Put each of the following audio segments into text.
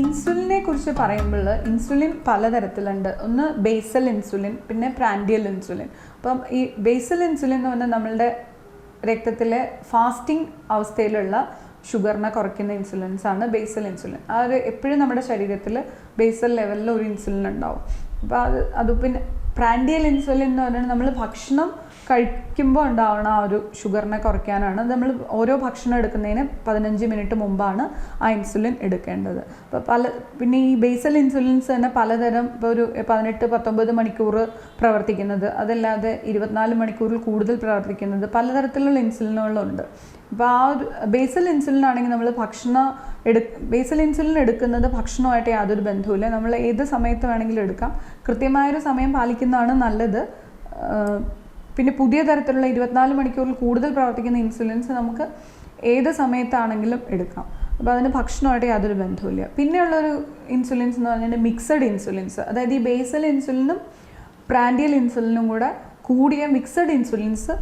ഇൻസുലിനെ കുറിച്ച് പറയുമ്പോൾ ഇൻസുലിൻ പലതരത്തിലുണ്ട്. ഒന്ന് ബേസൽ ഇൻസുലിൻ പിന്നെ പ്രാൻഡിയൽ ഇൻസുലിൻ അപ്പം ഈ ബേസൽ ഇൻസുലിൻ എന്ന് പറഞ്ഞാൽ നമ്മളുടെ രക്തത്തിലെ ഫാസ്റ്റിംഗ് അവസ്ഥയിലുള്ള ഷുഗറിനെ കുറയ്ക്കുന്ന ഇൻസുലിൻസ് ആണ് ബേസൽ ഇൻസുലിൻ ആ എപ്പോഴും നമ്മുടെ ശരീരത്തിൽ ബേസൽ ലെവലിൽ ഒരു ഇൻസുലിൻ ഉണ്ടാവും. അപ്പോൾ അത് അത് പിന്നെ പ്രാൻഡിയൽ ഇൻസുലിൻ എന്ന് പറഞ്ഞാൽ നമ്മൾ ഭക്ഷണം കഴിക്കുമ്പോൾ ഉണ്ടാവുന്ന ആ ഒരു ഷുഗറിനെ കുറയ്ക്കാനാണ്. നമ്മൾ ഓരോ ഭക്ഷണം എടുക്കുന്നതിന് പതിനഞ്ച് മിനിറ്റ് മുമ്പാണ് ആ ഇൻസുലിൻ എടുക്കേണ്ടത്. അപ്പോൾ പല പിന്നെ ഈ ബേസൽ ഇൻസുലിൻസ് തന്നെ പലതരം ഇപ്പോൾ ഒരു പതിനെട്ട് പത്തൊമ്പത് മണിക്കൂർ പ്രവർത്തിക്കുന്നത്. അതല്ലാതെ ഇരുപത്തിനാല് മണിക്കൂറിൽ കൂടുതൽ പ്രവർത്തിക്കുന്നത് പലതരത്തിലുള്ള ഇൻസുലിനുകളുണ്ട്. അപ്പോൾ ആ ഒരു ബേസൽ ഇൻസുലിൻ ആണെങ്കിൽ നമ്മൾ ഭക്ഷണം എടു ബേസൽ ഇൻസുലിൻ എടുക്കുന്നത് ഭക്ഷണമായിട്ട് യാതൊരു ബന്ധവുമില്ല. നമ്മൾ ഏത് സമയത്ത് വേണമെങ്കിലും എടുക്കാം. കൃത്യമായൊരു സമയം പാലിക്കുന്നതാണ് നല്ലത്. പിന്നെ പുതിയ തരത്തിലുള്ള ഇരുപത്തിനാല് മണിക്കൂറിൽ കൂടുതൽ പ്രവർത്തിക്കുന്ന ഇൻസുലിൻസ് നമുക്ക് ഏത് സമയത്താണെങ്കിലും എടുക്കാം. അപ്പോൾ അതിന് ഭക്ഷണമായിട്ട് യാതൊരു ബന്ധവുമില്ല. പിന്നെയുള്ളൊരു ഇൻസുലിൻസ് എന്ന് പറഞ്ഞാൽ മിക്സഡ് ഇൻസുലിൻസ് അതായത് ഈ ബേസൽ ഇൻസുലിനും പ്രാൻഡിയൽ ഇൻസുലിനും കൂടെ കൂടിയ മിക്സഡ് ഇൻസുലിൻസ്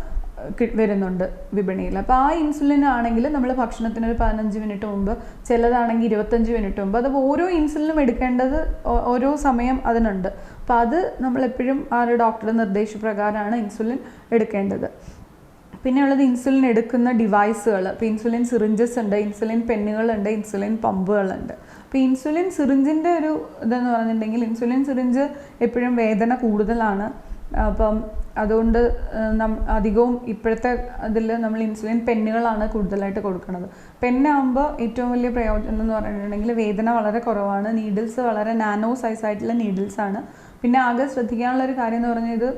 വരുന്നുണ്ട് വിപണിയിൽ. അപ്പോൾ ആ ഇൻസുലിൻ ആണെങ്കിൽ നമ്മൾ ഭക്ഷണത്തിന് ഒരു പതിനഞ്ച് മിനിറ്റ് മുമ്പ് ചിലതാണെങ്കിൽ ഇരുപത്തഞ്ച് മിനിറ്റ് മുമ്പ് അത് ഓരോ ഇൻസുലിനും എടുക്കേണ്ടത് ഓരോ സമയം അതിനുണ്ട്. അപ്പോൾ അത് നമ്മളെപ്പോഴും ആ ഒരു ഡോക്ടറുടെ നിർദ്ദേശപ്രകാരമാണ് ഇൻസുലിൻ എടുക്കേണ്ടത്. പിന്നെ ഉള്ളത് ഇൻസുലിൻ എടുക്കുന്ന ഡിവൈസുകൾ ഇപ്പോൾ ഇൻസുലിൻ സിറിഞ്ചസ് ഉണ്ട് ഇൻസുലിൻ പെന്നുകളുണ്ട് ഇൻസുലിൻ പമ്പുകളുണ്ട് അപ്പോൾ ഇൻസുലിൻ സിറിഞ്ചിന്റെ ഒരു ഇതെന്ന് പറഞ്ഞിട്ടുണ്ടെങ്കിൽ ഇൻസുലിൻ സിറിഞ്ച് എപ്പോഴും വേദന കൂടുതലാണ്. അപ്പം അതുകൊണ്ട് അധികവും ഇപ്പോഴത്തെ ഇതിൽ നമ്മൾ ഇൻസുലിൻ പെന്നുകളാണ് കൂടുതലായിട്ട് കൊടുക്കുന്നത്. പെന്നാകുമ്പോൾ ഏറ്റവും വലിയ പ്രയോജനം എന്ന് പറഞ്ഞിട്ടുണ്ടെങ്കിൽ വേദന വളരെ കുറവാണ്. നീഡിൽസ് വളരെ നാനോ സൈസ് ആയിട്ടുള്ള നീഡിൽസ് ആണ്. പിന്നെ ആകെ ശ്രദ്ധിക്കാനുള്ള ഒരു കാര്യം എന്ന് പറഞ്ഞാൽ ഇത്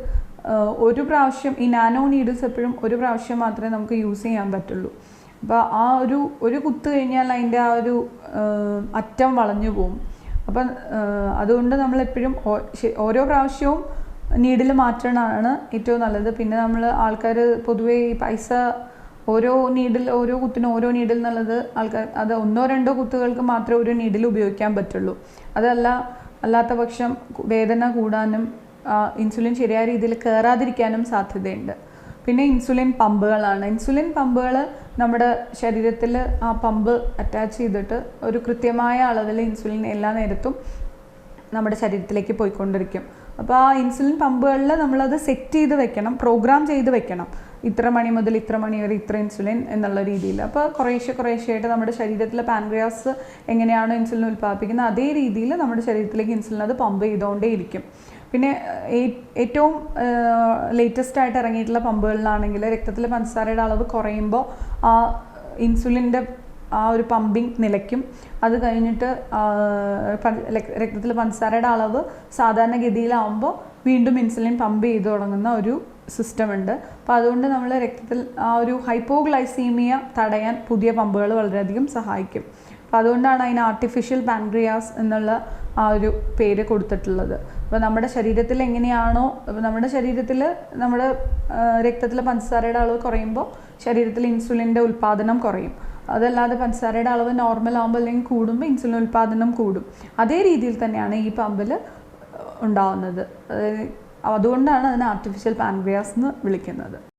ഒരു പ്രാവശ്യം ഈ നാനോ നീഡിൽസ് എപ്പോഴും ഒരു പ്രാവശ്യം മാത്രമേ നമുക്ക് യൂസ് ചെയ്യാൻ പറ്റുള്ളൂ. അപ്പോൾ ആ ഒരു ഒരു കുത്ത് കഴിഞ്ഞാൽ അതിന്റെ ആ ഒരു അറ്റം വളഞ്ഞു പോകും അപ്പം അതുകൊണ്ട് നമ്മളെപ്പോഴും ഓരോ പ്രാവശ്യവും നീഡിൽ മാറ്റണമാണ് ഏറ്റവും നല്ലത്. പിന്നെ നമ്മൾ ആൾക്കാർ പൊതുവേ ഈ പൈസ ഓരോ നീഡിൽ ഓരോ കുത്തിനും ഓരോ നീഡിൽ എന്നുള്ളത് ആൾക്കാർ അത് ഒന്നോ രണ്ടോ കുത്തുകൾക്ക് മാത്രമേ ഒരു നീഡിൽ ഉപയോഗിക്കാൻ പറ്റുള്ളൂ. അതല്ല അല്ലാത്ത പക്ഷം വേദന കൂടാനും ഇൻസുലിൻ ശരിയായ രീതിയിൽ കയറാതിരിക്കാനും സാധ്യതയുണ്ട്. പിന്നെ ഇൻസുലിൻ പമ്പുകളാണ്. ഇൻസുലിൻ പമ്പുകൾ നമ്മുടെ ശരീരത്തിൽ ആ പമ്പ് അറ്റാച്ച് ചെയ്തിട്ട് ഒരു കൃത്യമായ അളവിൽ ഇൻസുലിൻ എല്ലാ നേരത്തും നമ്മുടെ ശരീരത്തിലേക്ക് പോയിക്കൊണ്ടിരിക്കും. അപ്പോൾ ആ ഇൻസുലിൻ പമ്പുകളിൽ നമ്മളത് സെറ്റ് ചെയ്ത് വെക്കണം പ്രോഗ്രാം ചെയ്ത് വെക്കണം. ഇത്ര മണി മുതൽ ഇത്ര മണി വരെ ഇത്ര ഇൻസുലിൻ എന്നുള്ള രീതിയിൽ. അപ്പോൾ കുറേശ്ശെ കുറേശ്ശെയായിട്ട് നമ്മുടെ ശരീരത്തിലെ പാൻക്രിയാസ് എങ്ങനെയാണോ ഇൻസുലിൻ ഉൽപ്പാദിപ്പിക്കുന്നത് അതേ രീതിയിൽ നമ്മുടെ ശരീരത്തിലേക്ക് ഇൻസുലിൻ അത് പമ്പ് ചെയ്തുകൊണ്ടേയിരിക്കും. പിന്നെ ഏറ്റവും ലേറ്റസ്റ്റ് ആയിട്ട് ഇറങ്ങിയിട്ടുള്ള പമ്പുകളിലാണെങ്കിൽ രക്തത്തിലെ പഞ്ചസാരയുടെ അളവ് കുറയുമ്പോൾ ആ ഇൻസുലിന്റെ ആ ഒരു പമ്പിങ് നിലയ്ക്കും. അത് കഴിഞ്ഞിട്ട് രക്തത്തിൽ പഞ്ചസാരയുടെ അളവ് സാധാരണഗതിയിലാവുമ്പോൾ വീണ്ടും ഇൻസുലിൻ പമ്പ് ചെയ്തു തുടങ്ങുന്ന ഒരു സിസ്റ്റം ഉണ്ട്. അപ്പോൾ അതുകൊണ്ട് നമ്മൾ രക്തത്തിൽ ആ ഒരു ഹൈപ്പോഗ്ലൈസീമിയ തടയാൻ പുതിയ പമ്പുകൾ വളരെയധികം സഹായിക്കും. അപ്പോൾ അതുകൊണ്ടാണ് അതിന് ആർട്ടിഫിഷ്യൽ പാൻക്രിയാസ് എന്നുള്ള ആ ഒരു പേര് കൊടുത്തിട്ടുള്ളത്. അപ്പോൾ നമ്മുടെ ശരീരത്തിൽ എങ്ങനെയാണോ നമ്മുടെ ശരീരത്തിൽ നമ്മുടെ രക്തത്തിലെ പഞ്ചസാരയുടെ അളവ് കുറയുമ്പോൾ ശരീരത്തിൽ ഇൻസുലിന്റെ ഉൽപ്പാദനം കുറയും. അതല്ലാതെ പഞ്ചസാരയുടെ അളവ് നോർമൽ ആകുമ്പോൾ അല്ലെങ്കിൽ കൂടുമ്പോൾ ഇൻസുലിൻ ഉൽപ്പാദനം കൂടും. അതേ രീതിയിൽ തന്നെയാണ് ഈ പമ്പിൽ ഉണ്ടാവുന്നത്. അതുകൊണ്ടാണ് അതിനെ ആർട്ടിഫിഷ്യൽ പാൻക്രിയാസ് എന്ന് വിളിക്കുന്നത്.